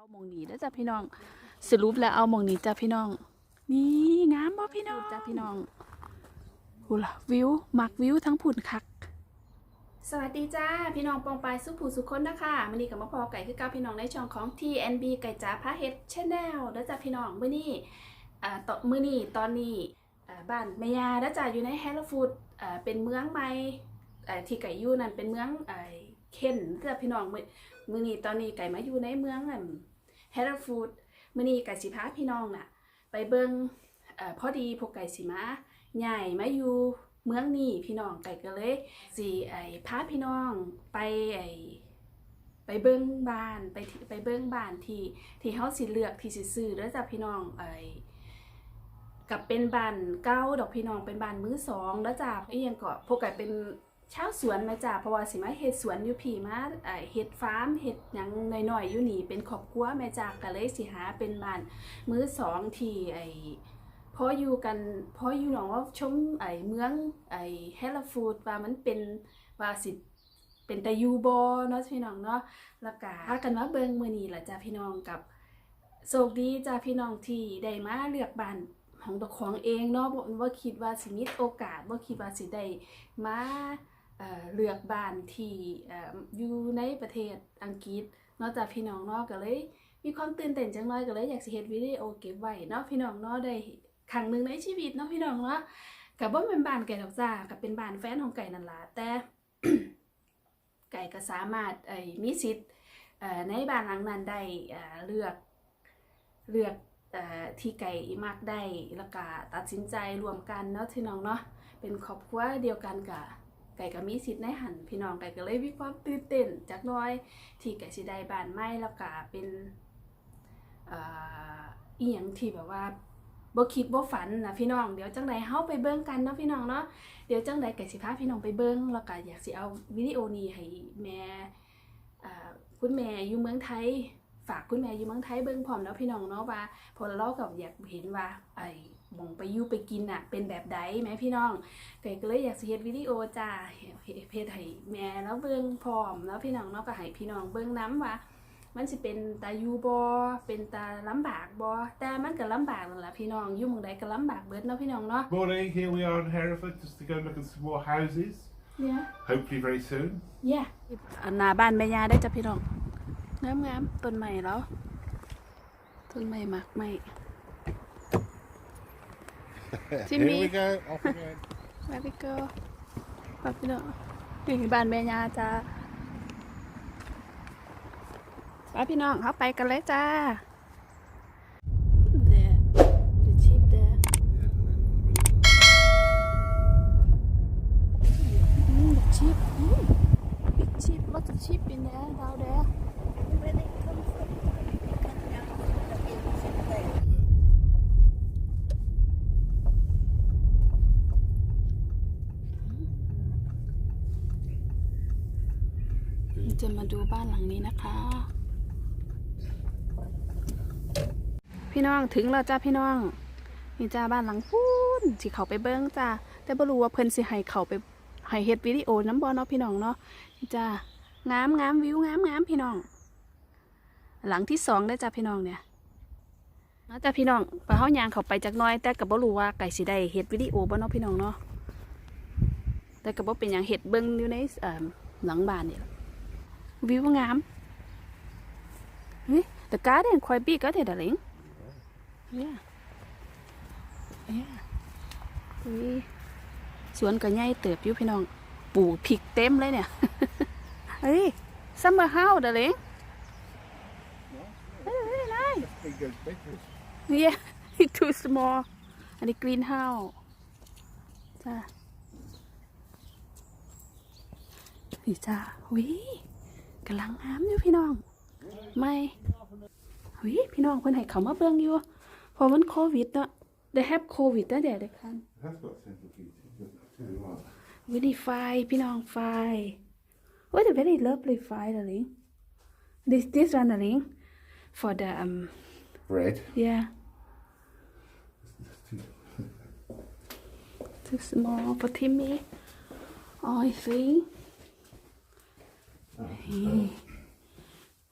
เอามองนี้แล้วจ้ะพี่น้อง สรุปแล้วเอามองนี้จ้ะพี่น้อง นี่งามบ่พี่น้องจ้ะพี่น้องหูล่ะวิวมักวิวทั้งผุนคัก สวัสดีจ้าพี่น้องปองปายสุผู้สุคนนะคะมื้อนี้กับมาพอไก่คือก้าพี่น้องในช่องของ TNB ไก่จ๋าพาเฮ็ดชแนลแล้วจ้ะพี่น้องมื้อนี้อ่าตอมื้อนี้ตอนนี้บ้านแม่ยาแล้วจ้ะอยู่ในแฮลฟูดอ่าเป็นเมืองใหม่อ่าที่ไก่ยู่นั่นเป็นเมืองอ่าเคนจ้ะพี่น้องมือมือนี้ตอนนี้ไก่มาอยู่ในเมืองอัน แฮลฟูดมื้อนี้ไก่สิพาพี่น้องน่ะ ไปเบิ่งเอ่อพอดีพวกไก่สิมาใหญ่มาอยู่เมืองนี้พี่น้องไก่ก็เลยสิไอ้พาพี่น้องไปไอ้ไปเบิ้งบ้านไปไปเบิ้งบ้านที่ที่เฮาสิเลือกที่สิซื้อเด้อจ้ะพี่น้องไอ้กับเป็นบ้านเก่าดอกพี่น้องเป็นบ้านมือสองแล้วจ้ะอีหยังก็พวกไก่เป็น ชาวสวนมาจ้ะเพราะว่าสิมาเฮ็ดสวนอยู่พี่มาเฮ็ดฟาร์มเฮ็ดหยังน้อยๆอยู่นี่เป็นครอบครัวแม่จ้ะก็เลยสิหาเป็นบ้านมือสองที่ไอ้พออยู่กันพออยู่หนองว่าชมไอ้เมืองไอ้เฮลฟูดว่ามันเป็นว่าสิเป็นแต่ยูบอเนาะพี่น้องเนาะแล้วก็พากันมาเบิ่งมื้อนี้ล่ะจ้าพี่น้องกับโชคดีจ้าพี่น้องที่ได้มาเลือกบ้านของตัวของเองเนาะบ่ว่าคิดว่าสิมีโอกาสบ่คิดว่าสิได้มา เเลือกบ้านที่ออยู่ในประเทศอังกฤษนาะจ้าพี่น้องเนาะก็เลย มีความตื่นเต้นจังเลยก็เลยอยากสิเฮ็ดวิดีโอเก็บไว้เนาะพี่น้องเนาะได้ครั้งหนึ่งในชีวิตเนาะพี่น้องเนาะกับว่าเป็นบ้านไก่ดอกจ้ากับเป็นบ้านแฟนของไก่นั่นล่ะแต่ไก่ก็สามารถไอ้มีสิทธิ์ในบ้านหลังนั้นได้เลือกเลือกอที่ไก่มักได้แล้วก็ตัดสินใจรวมกันเนาะพี่น้องเนาะเป็นครอบครัวเดียวกันกับ ไก่ก็มีสิทธิ์ในหันพี่น้องไก่ก็เลยมีความตื่นเต้นจักน้อย ที่ไก่สิได้บานใหม่แล้วก็เป็นเอ่ออีหยังที่แบบว่าบ่คิดบ่ฝันนะพี่น้อง เดี๋ยวจังใดเฮาไปเบิ่งกันเนาะพี่น้องเนาะเดี๋ยวจังใดไก็สิพาพี่น้องไปเบิ่งแล้วก็อยากสิเอาวิดีโอนี้ให้แม่คุณแม่อยู่เมืองไทย ฝากคุณแม่อยู่เมืองไทยเบิ่งพร้อมเนาะพี่น้องเนาะว่าเพอเราก็อยากเห็นว่าไอ้หมองไปอยู่ไปกินน่ะเป็นแบบใดแหมพี่น้องก็ก็เลยอยากสิเฮ็ดวิดีโอจ้าเฮ็ดให้แม่แล้วเบิ่งพร้อมแล้วพี่น้องเนาะก็ให้พี่น้องเบิ่งนํว่ามันสิเป็นตาอยู่บ่เป็นตาลำบากบ่แต่มันก็ลำบากนั่นแหละพี่น้องอยู่หม่องใดก็ลำบากเบิดเนาะพี่น้องเนาะ Morning, here we are in Hereford just to go look at some more houses, เนี่ย hopefully very soon. เย่หน้าบ้านแม่ยาได้จ้ะพี่น้อง งามๆต้นใหม่แล้วต้นใหม่มากใหม่ Jimmy. Here we go, off we go. แม่พี่เกิลป้าพี่น้องนี่บ้านแม่ยาจ้าป้าพี่น้องเขาไปกันเลยจ้า There the sheep there Mm, the sheep. Mm. Big sheep, lots of sheep in there, down there. Where they come from? They come down from the hills and there. จะมา ดูบ้านหลังนี้นะคะ พี่น้องถึงแล้วจ้าพี่น้องนี่จ้าบ้านหลังพูนสิเขาไปเบิ้งจ้าแต่บ่รู้ว่าเพิ่นสิให้เขาไปให้เฮ็ดวิดีโอน้ำบ่เนาะพี่น้องเนาะนี่จ้างามงามวิวงามงามพี่น้อง หลังที่สองได้จ้าพี่น้องเนี่ยเนาะจ้าพี่น้องไปเฮายางเขาไปจักน้อย แต่ก็บ่รู้ว่าไก่สิได้เฮ็ดวิดีโอบ่เนาะพี่น้องเนาะแต่ก็บ่เป็นหยังเฮ็ดเบิ่งอยู่ในหลังบ้านเนี่ล่ะ วิวงามเฮ้ย the garden quite big ก็เด็ดอะไรเนี่ยเนี่ยอุ้ยสวนก็ใหญ่เติบอยู่พี่น้องปลูกพริกเต็มเลยเนี่ยเฮ้ย summer house เด็ดเลยเฮ้ยเฮ้ยไร Big goes big. yeah it's too small อันนี้ greenhouse จ้านี่จ้าวิ กำลังงามอยู่พี่น้อง ไม่วิพี่น้องเพิ่นให้เขามาเบิ่งอยู่พอมันโควิดเนาะได้แฮปโควิดตั้งแต่เด็กคัน That's got central heating. doesn't it? Right. วิดีไฟพี่น้องไฟ What a very lovely fire darling this this one darling for the um Red. yeah too small for Timmy oh I see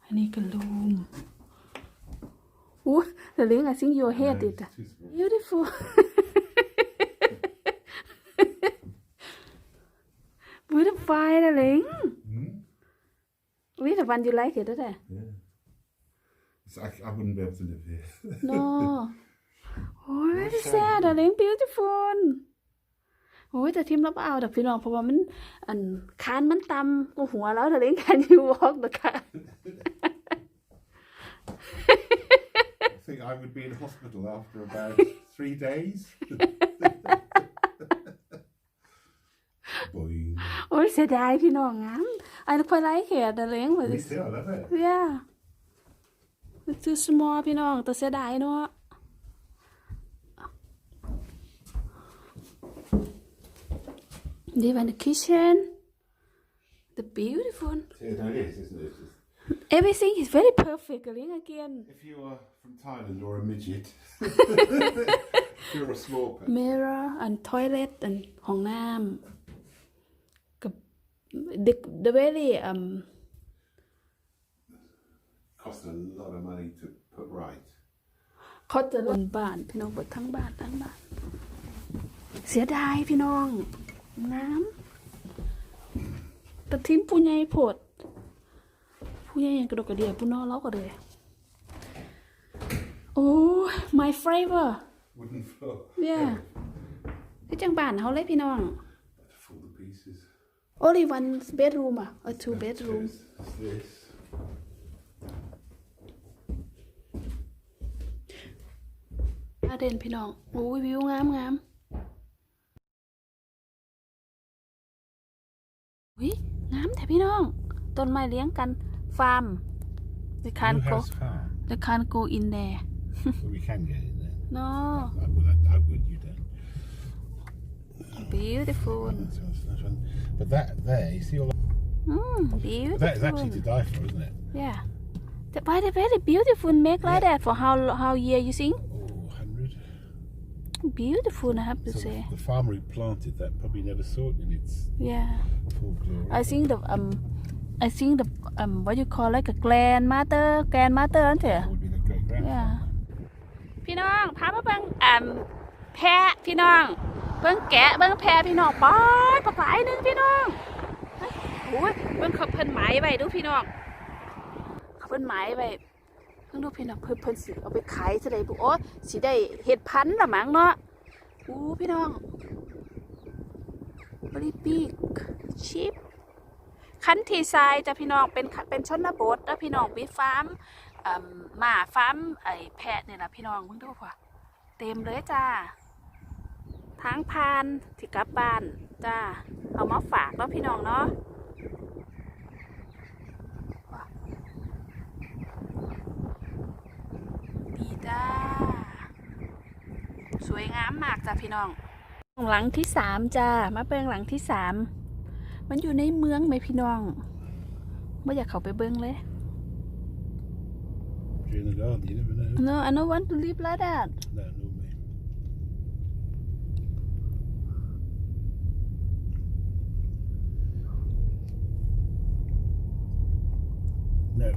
อันนี้ก็ลูม Ooh, the ring, I think your head No, it. it's too small. Beautiful. Beautiful, darling. Hmm? Which the one you like it, isn't it? Yeah. It's, I, I wouldn't be able to live here. No. Oh, very What's sad, that? darling. Beautiful. โอ้ยแต่ทีมเราบ่เอาดอกพี่น้องเพราะว่ามันอันคานมันต่ำกว่าหัวแล้วแต่เล่นการยูวอล์กนะคะ I think I would be in hospital after about three days. Boing. โอ้ยเสียดายพี่น้องงามไอ้ควายไลค์เขียดเล้งเหมือน Me too, I love it. เย่มันคือ small พี่น้องแต่เสียดายเนาะ This one the kitchen the beautiful Yeah, no, it is, isn't it? It's just- everything is very perfect เล้ง again If you are from Thailand or a midget, you're a small pet. mirror and toilet and ห้องน้ำกับ the the very um Cost a lot of money to put right. เขาจะลนบ้าน พี่น้องเปิดทั้งบ้านทั้งบ้าน เสียดายพี่น้อง น้ำแต่ทีมผู้ใหญ่โพดผู้ใหญ่ยังกระดกกระเดียผู้น้องเล้าก็เลยโอ้ my flavor Wooden floor. yeah คือจังบ้านเขาเลยพี่น้อง To fall to pieces. only one bedroom อะ or two bedroom It's this. อาเด่นพี่น้องโอ้ยวิวงามงาม วิงามแต่พี่น้อง ต้นไม้เลี้ยงกันฟาร์ม they can't go farm. they can't go in there Well, we can get in there. no I would, I, I would, you don't. beautiful That's nice, nice one. But that there, you see all that? mm, That is actually to beautiful die for, isn't it? yeah The- but they very beautiful make like that for how how year you think Oh, 100. Beautiful I have to So say the, the farmer who planted that probably never saw it in its yeah full glory. I think the um I think the um what you call like a grandmother grandmother นั่นเถอะ That would be the great grandfather. Yeah. พี่น้องพามาเบิ่งอ่าแพะพี่น้องเบิ่งแกะเบิ่งแพะพี่น้องป๊อดปลากหลายหนึงพี่น้องเฮ้ยโอ้ยเบิ่งเขาเพิ่นหมายไว้ดูพี่น้องเขาเพิ่นหมายไว้ เพิ่งดูพี่น้องเพิ่นเพิ่นสิเอาไปขายจะได้บุโอ้สิได้เห็ดพันธุ์ละมั้งเนาะอู้พี่น้อง very big cheap คันทีไซด์จ้ะพี่น้องเป็นเป็นชนบทแล้วพี่น้องมีฟาร์มหมาฟาร์มไอแพะเนี่ยนะพี่น้องเพิ่งดูว่าเต็มเลยจ้าทางพานที่กลับบ้านจ้าเอามาฝากเนาะพี่น้องเนาะดีจ้า สวยงามมาก จ้าพี่น้องหลังที่สามจ้ามาเบิ่งหลังที่สามมันอยู่ในเมืองไหมพี่น้องไม่อยากเข้าไปเบิ่งเลย If you're in the garden, you never know. No, I don't want to live like that. No, nor me. No.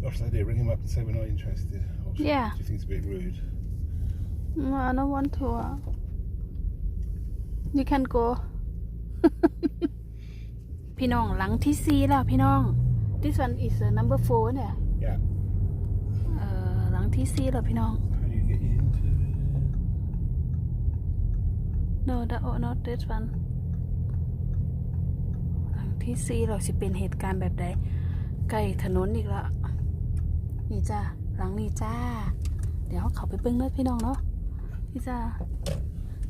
What's the idea? Ring him up and say we're not interested. Or do you- Yeah. Do you think it's a bit rude? No, I don't want to. Uh. You can go. พี่น้องหลังที่สี่แล้วพี่น้อง This one is uh, number four เนี่ย Yeah. เอ่อหลังที่สี่แล้วพี่น้อง How do you get into it? No that oh not this one หลังที่สี่เราสิเป็นเหตุการณ์แบบใดใกล้ถนนอีกแล้วนี่จ้าหลังนี้จ้า เดี๋ยวเขาไปเบิ้งเนื้อพี่น้องเนาะนี่จ้า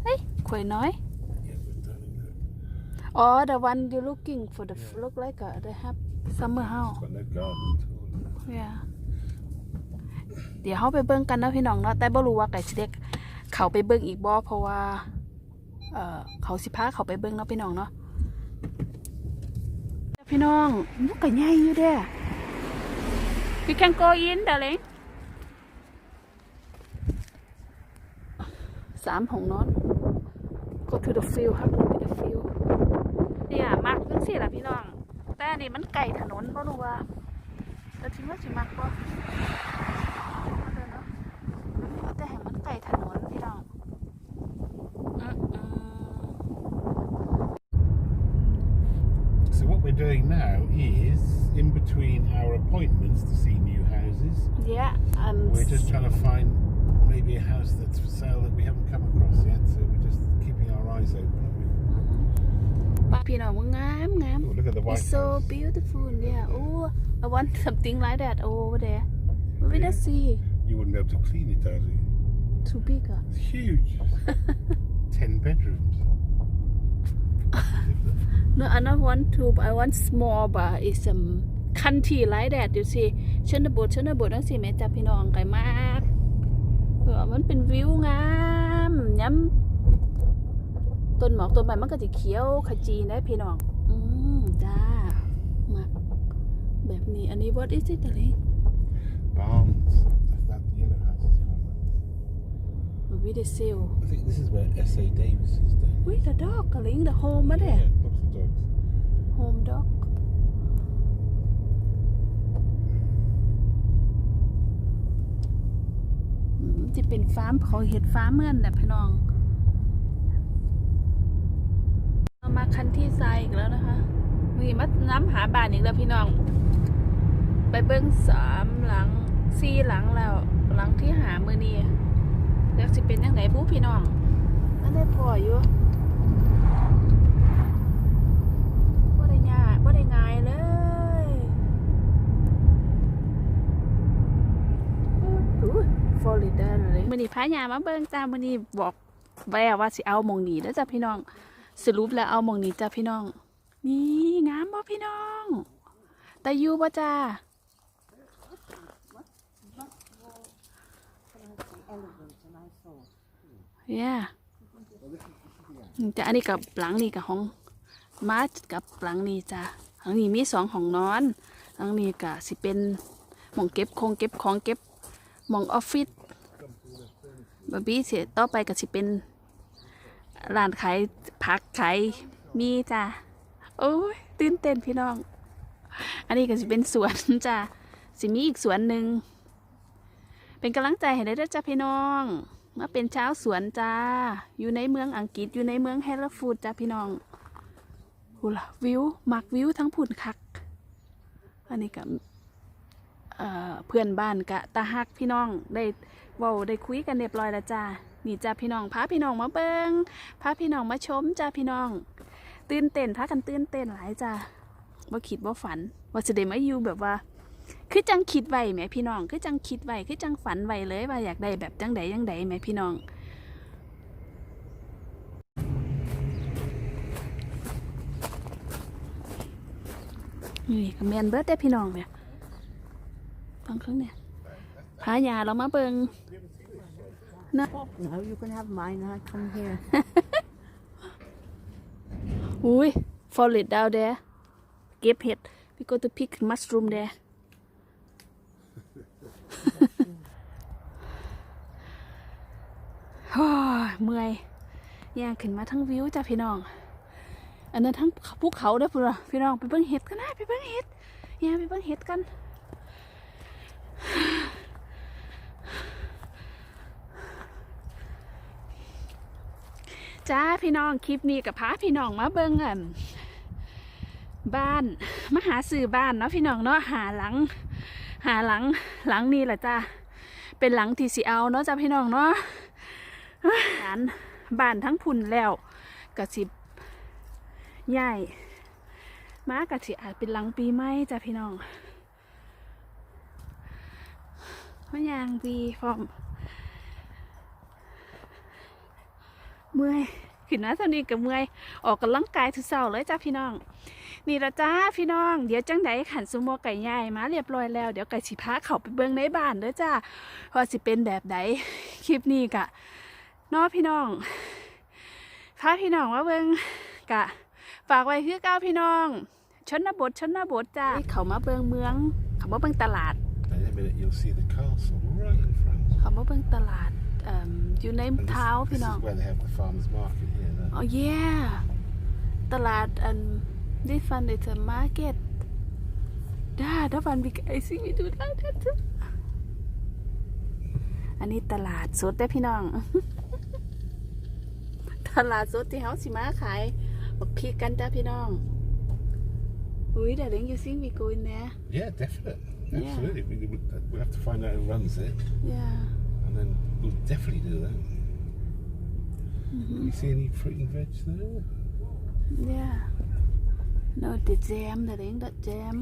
เฮ้ยข่อยน้อย Yeah, but darling, look. Oh, the one you looking for the look like a they have summer house. It's got no garden at all. Yeah. เดี๋ยวเขาไปเบิ่งกันนะพี่น้องเนาะแต่บ่รู้ว่าไก่สิเด็กเขาไปเบิ่งอีกบ่เพราะว่า เอ่อเขาสิพาเขาไปเบิ่งเนาะพี่น้องเนาะพี่น้องมันก็ใหญ่อยู่เด้ We can go in darling สามของนอน go to the field ครับ go to the field เนี่ย สิล่ะพี่น้อง แต่อันนี้มันไก่ถนนเพราะรู้ว่าแต่ทิ้งว่าสิมักก็แต่แห่งมันไก่ถนนพี่น้อง So what we're doing now is in between our appointments to see new houses. Yeah, and we're just trying to find maybe a house that's for sale that we haven't come across yet. So we're just keeping our eyes open, aren't we? พี่น้องว่างามงาม Oh, look at the White It's so House. beautiful yeah oh I want something like that over there what will I see You wouldn't be able to clean it, would you? too big อะ It's huge. Ten bedrooms. No, I don't want to. but I want small, but it's um country like that. You see ชนบทชนบทนั่นสิแม่จ้าพี่น้องไกลมากเออมันเป็นวิวงามย้ำ ต้นหมอกต้นไม้มันก็จะเขียวขจีนะพี่น้อง อืมจ้ามาแบบนี้อันนี้ what is it อะไร Barns. That, that yellow house is Barnes. มันวิดเซล I think this is where S.A. Davis is down. วิ the dog กะลิง the home มาเด้ Yeah, lots of dogs. home dog อืมจะเป็นฟาร์มเขาเห็ดฟาร์มเหมือนแบบพี่น้องเรา มาคันที่ทรายอีกแล้วนะคะมีมาน้ำหาบ้านอีกแล้วพี่น้อง ไปเบิ้งสามหลังสี่หลังแล้ว หลังที่หามือนี้แล้วสิเป็นยังไงผู้พี่น้องนั่นได้พออยู่บ่ได้ยากบ่ได้ง่ายเลยอู้ฟลอริดาเลยมือนี้พายามาเบิ้งจ้ามือนี้บอกแววว่าสิเอาหมองนี้แล้วจ้ะพี่น้อง สรุปแล้วเอามองนี้จ้ะพี่น้อง นี่งามบ่พี่น้องแต่อยู่บ่จ้า Elephants and I saw. เย่จะอันนี้กับหลังนี่กับห้องมากับหลังนี่จ้ะหลังนี้มีสองห้องนอน หลังนี้ก็สิเป็นมองเก็บคงเก็บของเก็บมองออฟฟิศบาร์บี้เสียต่อไปก็สิเป็น ร้านขายผักขายมีจ้ะโอ้ยตื่นเต้นพี่น้อง อันนี้ก็สิเป็นสวนจ้ะสิมีอีกสวนหนึ่ง เป็นกำลังใจให้ได้ด้อจ้าพี่น้องมาเป็นเช้าสวนจ้า อยู่ในเมืองอังกฤษอยู่ในเมืองเฮลฟูดจ้าพี่น้องหูล่ะวิวมักวิวทั้งผุ่นคัก อันนี้กับเเพื่อนบ้านกะตาฮักพี่น้องได้ว้าได้คุยกันเรียบร้อยแล้วจ้า นี่จ้าพี่น้องพาพี่น้องมาเบิงพาพี่น้องมาชมจ้าพี่น้อง ตื่นเต้นพากันตื่นเต้นหลายจ้าว่าคิดว่าฝัน ว่าจะได้มาอยู่แบบว่า คือจังคิดไว้แหมพี่น้อง คือจังคิดไว้คือจังฝันไว้เลยว่าอยากได้แบบจังใดจังใดแหมพี่น้องนี่ก็แมนเบิร์ดได้พี่น้องเนี่ยฟังเครื่องเนี่ยพายาเรามาเบิง No, you can have mine. I come here. อุ้ย fall it down there เก็บเห็ด we go to pick mushroom there โอ้ยเมื่อยย่างขึ้นมาทั้งวิวจ้ะพี่น้อง อันนั้นทั้งภูเขาเด้อพุ่นว่ะพี่น้องไปเบิ่งเห็ดกันนะไปเบิ่งเห็ดย่างไปเบิ่งเห็ดกัน จ้าพี่น้องคลิปนี้กับพาพี่น้องมาเบิ่งอันบ้านมาหาสื่อบ้านเนาะพี่น้องเนาะหาหลัง หาหลังหลังนี้แหละจ้าเป็นหลังที่สิเอาเนาะจ้าพี่น้องเนาะบ้านบ้านทั้งพุ่นแล้วกะสิใหญ่มากะสิอาจเป็นหลังปีใหม่จ้าพี่น้องมายางปีพร้อม เมื่อยขึ้นมาเท่านี้กับเมื่อยออกกำลังกายทุกเช้าเลยจ้าพี่น้อง นี่ละจ้าพี่น้อง เดี๋ยวจังไดขันซุโมไก่ย่ายมาเรียบร้อยแล้วเดี๋ยวไก่สิพาเขาไปเบิ่งในบ้านเด้อจ้าว่าสิเป็นแบบใดคลิปนี้กะเนาะพี่น้องพาพี่น้องมาเบิ่งกะ ฝากไว้คือเก้าพี่น้องชนบทชนบทจ้าเขามาเบิ่งเมือง เขามาเบิ่งตลาด And in a minute you'll see the castle right in front. เขามาเบิ่งตลาด เอิ่มอยู่ใน And this, เท้า this พี่ is น้อง where they have the farmers market here. Look. อ๋อ yeah ตลาดอัน this one is a market ได้ถ้าฟันบิ๊กไอซิมีดูได้ได้จ้ะอันนี้ตลาดสดได้อพี่น้อง ตลาดสดที่เขาสิมาขายบักพริกกันจ้าพี่น้อง อุ้ย darling you think we go in there Yeah, definitely. Yeah. Absolutely. We, we, we'll have to find out who runs it, yeah and then we'll definitely do that. Mm-hmm. You see any fruit and veg there? yeah no the jam darling the jam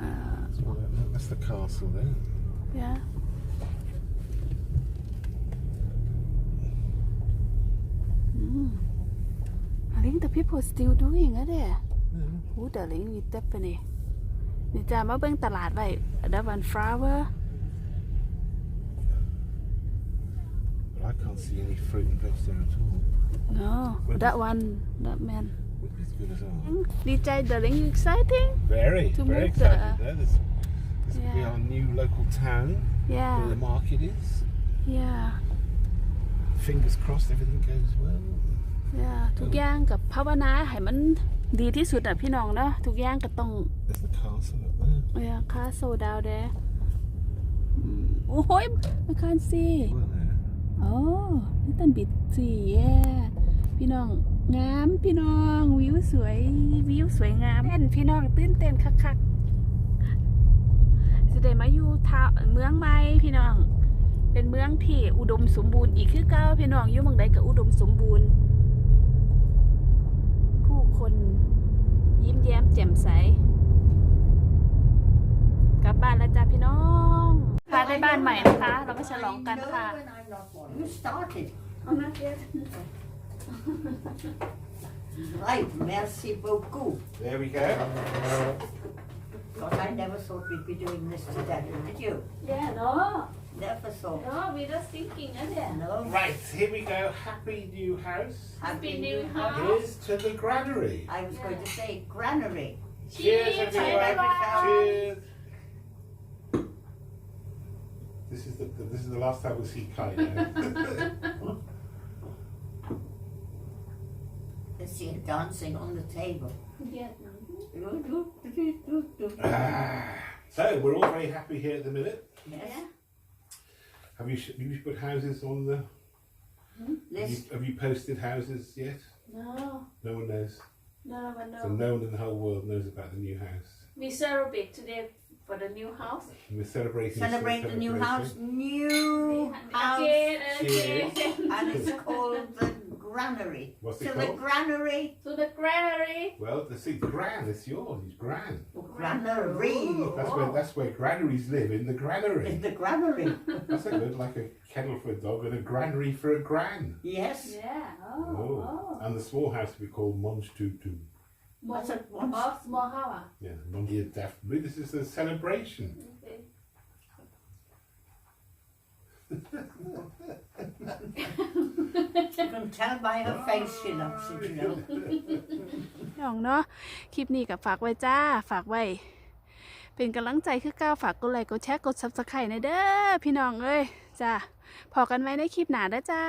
uh, That's, all that- that's the castle there. yeah mm. I think the people still doing it there Yeah. โอ้แต่ลิงมีเต็บไปนี่นี่จะมาเบิ่งตลาดไว้ดับวัน flower I can't see any fruit and veg there at all. no that one that man Would be as good as ours. ดีใจ darling you exciting Very, To very move excited the- there. This, this will be Yeah. our new local town where yeah the market is. yeah Fingers crossed everything goes well. yeah ทุกอย่างกับภาวนาให้มันดีที่สุดอะพี่น้องเนาะทุกอย่างก็ต้อง There's the castle up there. เออค่าโซดาวเด้โอ้ย I can't see Well, there. โอ้นี่ตันบิดสี่แย่พี่น้องงามพี่น้องวิวสวยวิวสวยงามเต้นพี่น้องตื่นเต้นคักๆสิได้มาอยู่ทาเมืองใหม่พี่น้อง เป็นเมืองที่อุดมสมบูรณ์อีกคือเก้าพี่น้องอยู่เมืองใดก็อุดมสมบูรณ์ ผู้คนยิ้มแย้มแจ่มใสกลับบ้านแล้วจ้าพี่น้องพาได้บ้านใหม่นะคะ เราก็ฉลองกันค่ะ I know when I'm not one. You started. I'm not yet. Right, merci beaucoup. There we go. Because I never thought we'd be doing this together, did you? Yeah, no, Never thought. no, we're just thinking, is it? No. Right, here we go. Happy new house. Happy new house. Here's to the granary. I was going to say granary. Cheers, Cheers, everyone. everyone. Cheers. This is the this is the last time we'll see Kai now. Let's see it dancing on the table. Yeah. Ah, so we're all very happy here at the minute. Yes. Have you sh- have you put houses on the? Have you, have you posted houses yet? No, No one knows. no, but So no. no one in the whole world knows about the new house. We celebrate today for the new house. We're celebrating. Celebrate the new house. New house. Again, again. And it's called the granary. What's To it the called? granary. to the granary. Well, the see, Gran, it's yours. It's Gran. Oh, granary. That's where that's where granaries live in the granary. In granary. the granary. That's a good, like a kennel for a dog and a granary for a gran. yes. Yeah. Oh. Oh. And the small house will be called Monge Tutu. Small, What's it? What's- oh, small house. Yeah, Monge Daphne. This is a celebration. Okay. You can tell by her face she loves it, you know. น้องเนาะ คลิปนี้กับฝากไว้จ้า ฝากไว้ เป็นกำลังใจคือก้าวฝากกดไลค์ กดแชร์ กดซับสไครต์ในเด้อ พี่น้องเอ้ย จ้า พอกันไว้ในคลิปหน้าเด้อจ้า